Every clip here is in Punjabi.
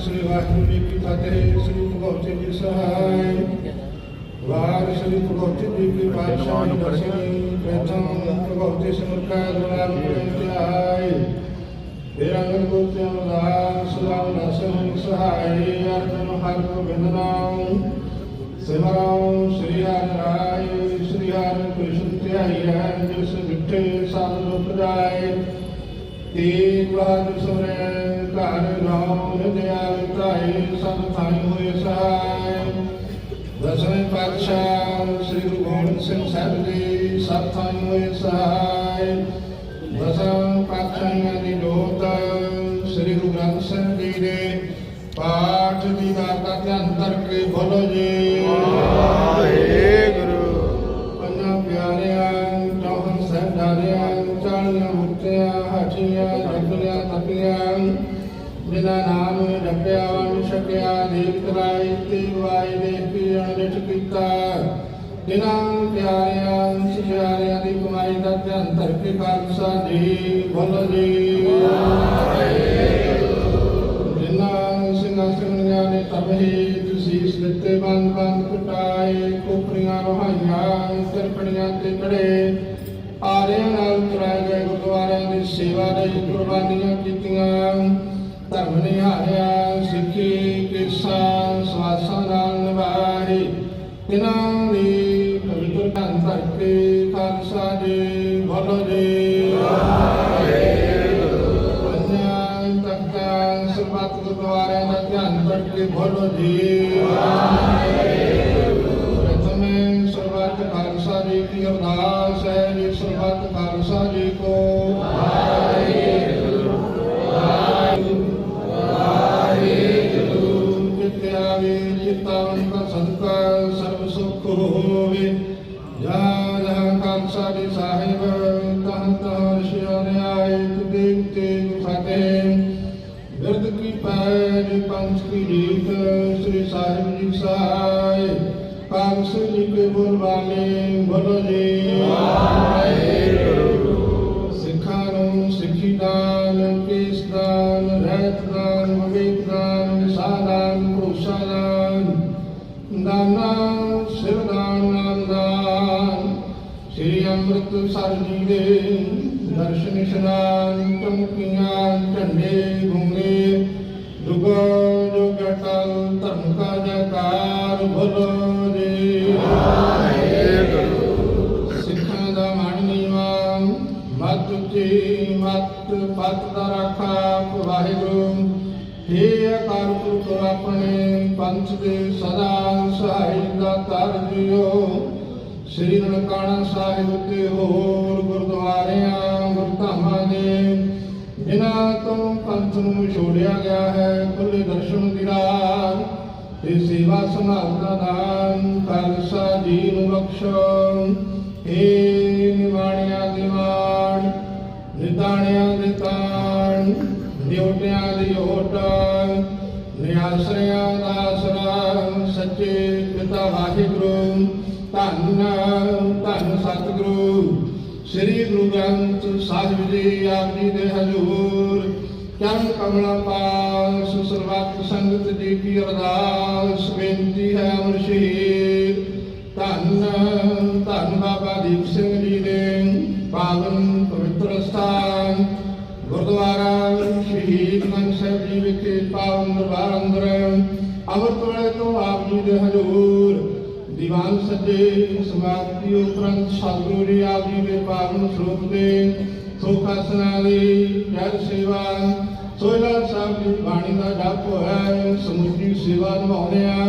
ਸ੍ਰੀ ਵਾਹਿਗੁਰੂ ਜੀ ਕੀ ਫਤਿਹ ਸ੍ਰੀ ਭਗਵਤ ਜੀ ਸਹਾਇ। ਵਾਰ ਸ੍ਰੀ ਭਗਵਤ ਜੀ ਕੀ ਪਾਤਸ਼ਾਹੀ ਦਰਸ਼ਨੀ ਪ੍ਰਥਮ ਭਗਵਤ ਸਿਮਰਕਾ ਦੁਆਰ ਪ੍ਰਤਿਆਇ ਨਿਰੰਗਨ ਗੁਰਤਿ ਅਮਦਾਸ ਸਲਾਮ ਨਸਨ ਸਹਾਇ ਅਰਜਨ ਹਰ ਗੋਬਿੰਦ ਨਾਮ ਸਿਮਰਨ ਸ੍ਰੀ ਹਰਿ ਰਾਇ ਸ੍ਰੀ ਹਰਿ ਕ੍ਰਿਸ਼ਨ ਧਿਆਈ ਹੈ ਜਿਸ ਮਿੱਠੇ ਸਤ ਦੁਖ ਜਾਏ ਤੀਨ ਬਾਦ ਸੁਰੇ ਘਰ ਨਾਮ ਹਿਰਦਿਆ ਵਿਤਾਈ ਸਭ ਥਾਈ ਹੋਏ ਸਹਾਇ। ਦਸਵੇਂ ਪਾਤਸ਼ਾਹ ਸ੍ਰੀ ਗੁਰੂ ਗੋਬਿੰਦ ਸਿੰਘ ਸਾਹਿਬ ਜੀ ਸਭ ਥਾਈ ਹੋਏ ਸਹਾਇ। ਦਸਮ ਪਾਤਸ਼ਾਹਾਂ ਦੀ ਜੋਤ ਸ੍ਰੀ ਗੁਰੂ ਗ੍ਰੰਥ ਸਾਹਿਬ ਜੀ ਦੇ ਪਾਠ ਦੀ ਵਾਰਤਾ ਧਿਆਨ ਕੇ ਬੋਲੋ ਜੀ। ਜਿਨ੍ਹਾਂ ਨਾਮ ਜਪਿਆ ਵੰਡ ਛਕਿਆ ਦੇਖ ਕਰਾਈ ਤੇ ਵਾਈ ਦੇ ਕੀ ਅਣਿਠ ਕੀਤਾ ਜਿਨ੍ਹਾਂ ਪਿਆਰਿਆਂ ਸਿਆਰਿਆਂ ਦੀ ਕਮਾਈ ਦਾ ਧਿਆਨ ਧਰ ਕੇ ਜਿਨ੍ਹਾਂ ਸਿੰਘਾਸਣੀਆਂ ਨੇ ਤਬਹੀ ਤੁਸੀਂ ਦਿੱਤੇ, ਬੰਦ ਬੰਦ ਕਟਾਏ ਕੋਪਰੀਆਂ ਰੋਹਾਈਆਂ ਤਰਪਣੀਆਂ ਤੇ ਕੜੇ ਆਰਿਆਂ ਨਾਲ ਤੁਰਾਏ ਗਏ ਗੁਰਦੁਆਰਿਆਂ ਦੀ ਸੇਵਾ ਲਈ ਕੁਰਬਾਨੀਆਂ ਕੀਤੀਆਂ। ਤਿਨਾਂ ਦੀ ਪਵਿੱਤਰ ਧੰਨ ਧਰ ਕੇ ਖਾਲਸਾ ਜੀ, ਬੋਲੋ ਜੀ। ਪੰਜਾਂ ਤਖਤਾਂ, ਸਰਬੱਤ ਗੁਰਦੁਆਰਿਆਂ ਦਾ ਧਿਆਨ ਕਰਕੇ ਬੋਲੋ ਜੀ। ਪ੍ਰਥਮੇ ਸਰਬੱਤ ਖਾਲਸਾ ਜੀ ਦੀ ਅਰਦਾਸ ਹੈ, ਜੀ ਸਰਬੱਤ ਖਾਲਸਾ ਜੀ ਕੋ। ਪੈਜ ਪੰਚ ਕੀ ਰੀਤ ਸ੍ਰੀ ਸਾਹਿਬ ਜੀ ਸਹਾਇ ਪਾਂਸ ਜੀ ਕੇ ਬੋਲੋ ਜੀ। ਸਿੱਖਾਂ ਨੂੰ ਸਿੱਖੀ ਦਾਨ, ਕੇਸ ਦਾਨ, ਰਹਿਤ ਦਾਨ, ਵਿਵੇਕ ਦਾਨ ਨਿਸ਼ਾਦਾਨ ਭਰੋਸਾ ਦਾਨ, ਦਾਨਾ, ਸਿਰਦਾਨ ਨਾਮ ਦਾਨ ਸ੍ਰੀ ਅੰਮ੍ਰਿਤਸਰ ਜੀ ਦੇ ਦਰਸ਼ਨ ਇਸ਼ਨਾਨ ਚਮਕੀਆਂ ਝੰਡੇ ਗੁੰਗੇ ਦੁਗੋ ਜੋ ਗਟਲ ਧਰਮ ਕਾ ਜੈਕਾਰ ਬੋਲੋ ਜੀ ਸਿੱਖਾਂ ਦਾ ਮਨ ਨੀਵਾ ਮਤ ਉੱਚੀ ਮਤ ਪਤ ਦਾ ਰਾਖਾ ਵਾਹਿਗੁਰੂ हे ਅਕਾਲ ਪੁਰਖ ਆਪਣੇ ਪੰਥ ਦੇ ਸਦਾ ਸਹਾਈ ਦਾ ਤਰ ਜਿਓ ਸ੍ਰੀ ਨਨਕਾਣਾ ਸਾਹਿਬ ਤੇ ਹੋਰ ਗੁਰਦੁਆਰਿਆਂ, ਗੁਰਧਾਮਾਂ ਦੇ ਜਿਨ੍ਹਾਂ ਤੋਂ ਪੰਥ ਨੂੰ ਛੋੜਿਆ ਗਿਆ ਹੈ ਖੁੱਲੇ ਦਰਸ਼ਨ ਦੀ ਰਾਹ ਤੇ ਸੇਵਾ ਸੰਭਾਲ ਦਾ ਦਾਨ, ਖਾਲਸਾ ਜੀ ਨੂੰ ਬਖਸ਼ੋ ਏ ਨਿਵਾਣਿਆਂ ਦੇ ਮਾਣ ਦੇ ਤਾਣ, ਨਿਉਟਿਆਂ ਦੀ ਓਟ ਨਿਆਸਰਿਆਂ ਦਾ ਸਰਾ ਸੱਚੇ ਪਿਤਾ ਵਾਹਿਗੁਰੂ, ਧੰਨ ਧੰਨ ਸਤਿਗੁਰੂ। ਸ੍ਰੀ ਗੁਰੂ ਗ੍ਰੰਥ ਸਾਹਿਬ ਜੀ ਆਪ ਜੀ ਦੇ ਹਜ਼ੂਰ ਚਰਨ ਕਮਲਾ ਪਾਸ ਸਰਬੱਤ ਸੰਗਤ ਜੀ ਕੀ ਅਰਦਾਸ, ਬੇਨਤੀ ਹੈ ਅਮਰ ਸ਼ਹੀਦ। ਧੰਨ ਧੰਨ ਬਾਬਾ ਦੀਪ ਸਿੰਘ ਜੀ ਦੇ ਪਾਵਨ ਪਵਿੱਤਰ ਸਥਾਨ। ਗੁਰਦੁਆਰਾ ਸ਼ਹੀਦ ਮੰਗ ਸਾਹਿਬ ਜੀ ਵਿਖੇ ਪਾਵਨ ਦਰਬਾਰ ਅੰਦਰ ਅੰਮ੍ਰਿਤ ਵੇਲੇ ਤੋਂ ਆਪ ਜੀ ਦੇ ਹਜ਼ੂਰ। ਦੀਵਾਨ ਸੱਜੇ ਸਮਾਪਤੀ ਉਪਰੰਤ ਸਤਿਗੁਰੂ ਜੀ ਆਪ ਜੀ ਦੇ ਪਾਵਨ ਸਰੂਪ ਦੇ, ਸੁਖ ਆਸਣਾ ਦੀ ਜਲ ਸੇਵਾ। ਸੋਇਲਾ ਸਾਹਿਬ ਦੀ ਬਾਣੀ ਦਾ ਜਪ ਹੋਇਆ, ਸਮੁੱਚੀ ਸੇਵਾ ਨਿਭਾਉਂਦੇ ਆ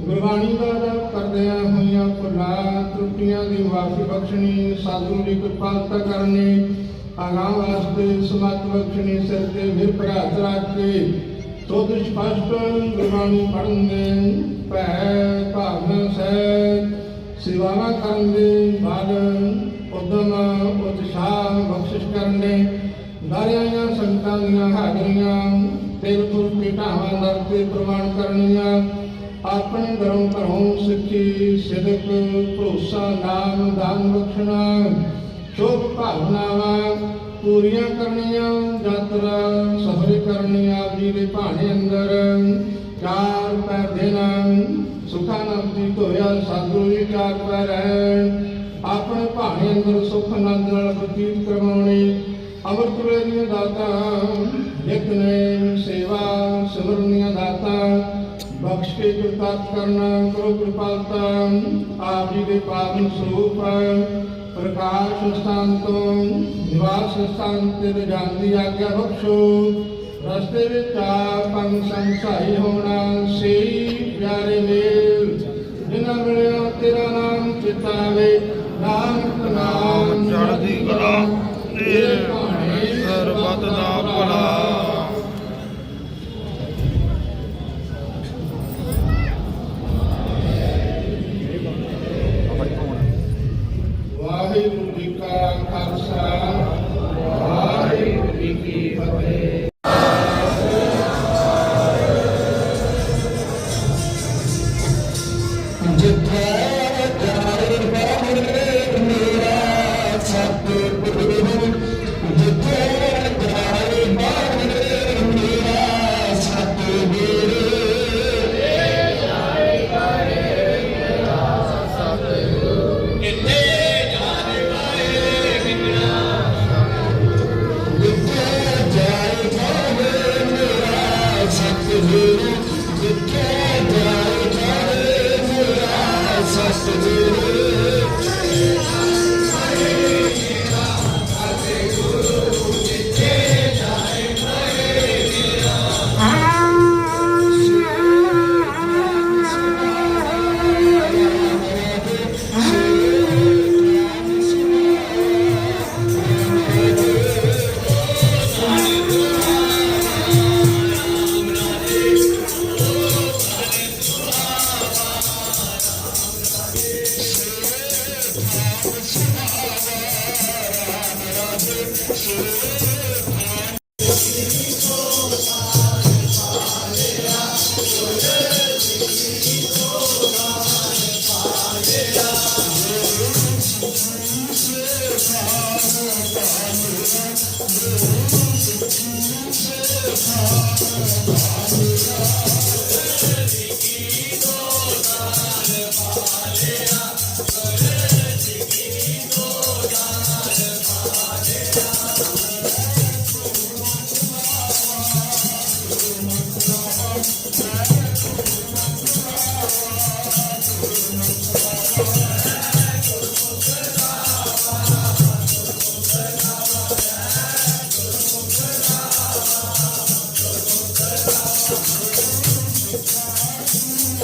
ਗੁਰਬਾਣੀ ਦਾ ਜਪ ਕਰਦਿਆਂ ਹੋਈਆਂ ਭੁੱਲਾਂ ਤਰੁੱਟੀਆਂ ਦੀ ਮਾਫੀ ਬਖਸ਼ਣੀ ਸਤਿਗੁਰੂ ਦੀ ਕਿਰਪਾਲਤਾ ਕਰਨੀ ਅਗਾਂ ਵਾਸਤੇ ਸਮਾਤ ਬਖਸ਼ਣੀ, ਸਿਰ ਤੇ ਫਿਰ ਭਰਾਤ ਰੱਖ ਕੇ, ਤੁਧ ਸਪਸ਼ਟ ਗੁਰਬਾਣੀ ਪੜ੍ਹਨ ਦੇ ਭੈ ਸੇਵਾਵਾਂ ਕਰਨ ਦੇ ਬਾਦ ਉਦਮ, ਉਤਸ਼ਾਹ, ਬਖਸ਼ਿਸ਼ ਕਰਨ ਦੇ ਦਾਰਿਆਂਆਂ ਸੰਤਾਂ ਦੀਆਂ ਹਾਜ਼ਰੀਆਂ, ਤੇਲ ਤੁਰ ਕੇ ਦਰ ਤੇ ਪ੍ਰਮਾਣ ਕਰਨੀਆਂ ਆਪਣੇ ਘਰੋਂ ਘਰੋਂ ਸਿੱਖੀ, ਸਿਦਕ, ਭਰੋਸਾ, ਨਾਮ, ਦਾਨ, ਬਖਸ਼ਣਾ, ਸ਼ੋਭ ਭਾਵਨਾਵਾਂ ਪੂਰੀਆਂ ਕਰਨੀਆਂ। ਯਾਤਰਾ ਸਫਰ ਕਰਨੀਆਂ ਜੀ ਦੇ ਭਾਣੇ ਅੰਦਰ। ਚਾਰ ਪੈ ਦੇਣਾ ਸਤਿਗੁਰੂ ਜੀ ਚਾਰ ਪੈਰ ਆਪਣੇ ਭਾਣੇ ਅੰਦਰ ਸੁਖ ਆਨੰਦ ਨਾਲ ਬਤੀਤ ਕਰਵਾਉਣੀ ਅੰਮ੍ਰਿਤ ਵੇਲੇ ਦੀਆਂ ਨਿਤਨੇਮ ਸੇਵਾ, ਸਿਮਰਨੀਆਂ ਦਾਤਾਂ, ਬਖਸ਼ ਕੇ ਕਿਰਪਾਤ ਕਰਨਾ, ਕਰੋ ਕਿਰਪਾਲਤਾ ਆਪ ਜੀ ਦੇ ਪਾਵਨ ਸਰੂਪ, ਪ੍ਰਕਾਸ਼ ਸਥਾਨ ਤੋਂ, ਨਿਵਾਸ ਸਥਾਨ ਤੇ ਲਿਜਾਣ ਆਗਿਆ ਬਖਸ਼ੋ। ਰਸਤੇ ਵਿੱਚ ਆ ਪੰਗ ਸੰਸਾਈ ਹੋਣਾ ਸਹੀ ਪਿਆਰੇ ਮੇਲ। ਜਿਨ੍ਹਾਂ ਮਿਲਿਆ ਤੇਰਾ ਨਾਮ ਚਿਤਾਵੇ ਨਾਨਕ ਨਾਮ ਚੜ੍ਹਦੀ ਕਲਾ ਤੇਰੇ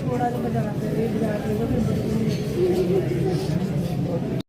ਥੋੜਾ ਜਿਹਾ ਬਜਾਣਾ ਪਏ ਬਾਜ਼ਾਰ ਦੇ ਵਿੱਚ